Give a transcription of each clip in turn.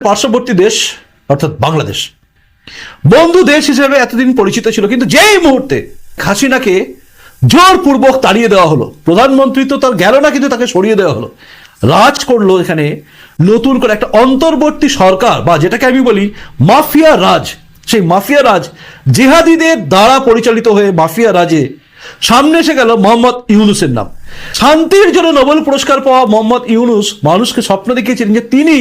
পার্শ্ববর্তী দেশ, অর্থাৎ বাংলাদেশ। বন্ধু দেশ হিসেবে এতদিন পরিচিত ছিল, কিন্তু যেই মুহূর্তে হাসিনাকে জোরপূর্বক তাড়িয়ে দেওয়া হলো, প্রধানমন্ত্রী তো তার গেল না, কিন্তু তাকে সরিয়ে দেওয়া হলো। রাজ করল এখানে নতুন করে একটা অন্তর্বর্তী সরকার, বা যেটাকে আমি বলি মাফিয়া রাজ। সেই মাফিয়া রাজ জেহাদিদের দ্বারা পরিচালিত হয়ে মাফিয়া রাজে সামনে এসে গেল মোহাম্মদ ইউনুসের নাম। শান্তির জন্য নোবেল পুরস্কার পাওয়া মোহাম্মদ ইউনুস মানুষকে স্বপ্ন দেখিয়েছিলেন যে তিনি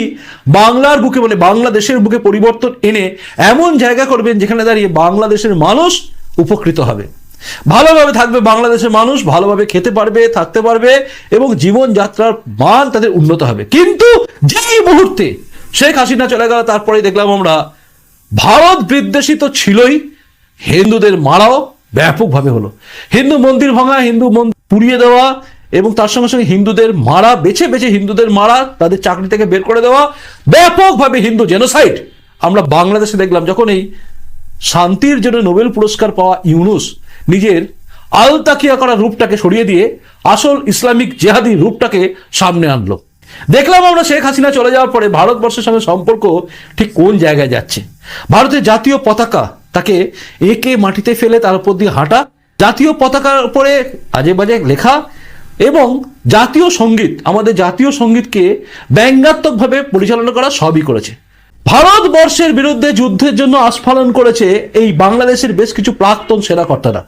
বাংলার বুকে মানে বাংলাদেশের বুকে পরিবর্তন এনে এমন জায়গা করবেন যেখানে দাঁড়িয়ে বাংলাদেশের মানুষ উপকৃত হবে। ভালোভাবে থাকবে বাংলাদেশের মানুষ, ভালোভাবে খেতে পারবে, থাকতে পারবে এবং জীবনযাত্রার মান তাদের উন্নত হবে। কিন্তু যেই মুহূর্তে শেখ হাসিনা চলে গেল তারপরে দেখলাম আমরা ভারত বিদ্বেষী তো ছিলই। হিন্দুদের মারাও ব্যাপকভাবে হলো। হিন্দু মন্দির ভাঙা, হিন্দু মন্দির পুড়িয়ে দেওয়া এবং তার সঙ্গে সঙ্গে হিন্দুদের মারা, বেছে বেছে হিন্দুদের মারা, তাদের চাকরি থেকে বের করে দেওয়া, ব্যাপকভাবে হিন্দু জেনোসাইড আমরা বাংলাদেশে দেখলাম যখন এই শান্তির জন্য নোবেল পুরস্কার পাওয়া ইউনুস নিজের আলতাকিয়া করা রূপটাকে সরিয়ে দিয়ে আসল ইসলামিক জেহাদি রূপটাকে সামনে আনলো। দেখলাম আমরা শেখ হাসিনা চলে যাওয়ার পরে ভারতবর্ষের সঙ্গে সম্পর্ক ঠিক কোন জায়গায় যাচ্ছে? ভারতের জাতীয় পতাকা তাকে একে মাটিতে ফেলে তার উপর দিয়ে হাঁটা, জাতীয় পতাকার উপরে আজে বাজে লেখা এবং জাতীয় সংগীত, আমাদের জাতীয় সঙ্গীতকে ব্যঙ্গাত্মকভাবে পরিচালনা করা সবই করেছে। ভারতবর্ষের বিরুদ্ধে যুদ্ধের জন্য আস্ফালন করেছে এই বাংলাদেশের বেশ কিছু প্রাক্তন সেনাকর্তারা।